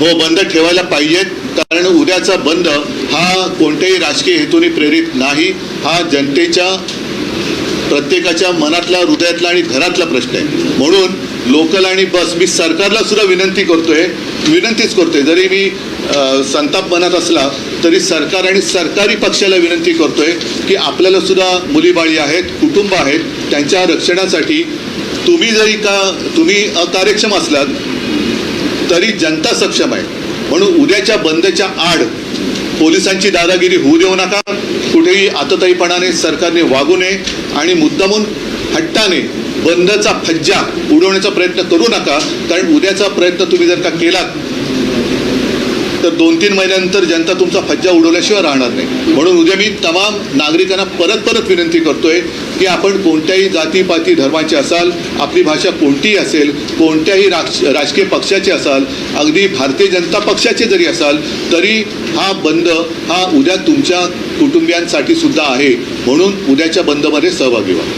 हो बंद ठेवायला पाहिजेत कारण उद्याचा बंद हा कोणत्याही राजकीय हेतूने प्रेरित नाही. हा जनतेच्या प्रत्येकाच्या मनातला हृदयातला आणि घरातला प्रश्न आहे. म्हणून लोकल आणि बस मी सरकारला सुद्धा विनंती करतोय विनंतीच करतोय. जरी मी संताप मनात असला तरी सरकार आणि सरकारी पक्षाला विनंती करतोय की आपल्याला सुद्धा मुलीबाळी आहेत कुटुंब आहेत त्यांच्या रक्षणासाठी तुम्ही जरी का तुम्ही अकार्यक्षम असलात तरी जनता सक्षम आहे. म्हणून उद्याच्या बंदच्या आड पोलिसांची दादागिरी होऊ देऊ नका. कुठेही आतताईपणाने सरकारने वागू नये आणि मुद्दामून हट्टाने बंदचा फज्जा उडवण्याचा प्रयत्न करू नका. कारण उद्याचा प्रयत्न तुम्ही जर का केलात तर दोन तीन महिन्यानंतर जनता तुमचा फज्जा उडवल्याशिवाय राहणार नाही. म्हणून उद्या मी तमाम नागरिकांना परत परत विनंती करतोय की आपण कोणत्याही जातीपाती धर्माचे असाल आपली भाषा कोणतीही असेल कोणत्याही राज राजकीय पक्षाचे असाल अगदी भारतीय जनता पक्षाचे जरी असाल तरी हा बंद हा उद्या तुमच्या कुटुंबियांसाठी सुद्धा आहे. म्हणून उद्याच्या बंदमध्ये सहभागी व्हा.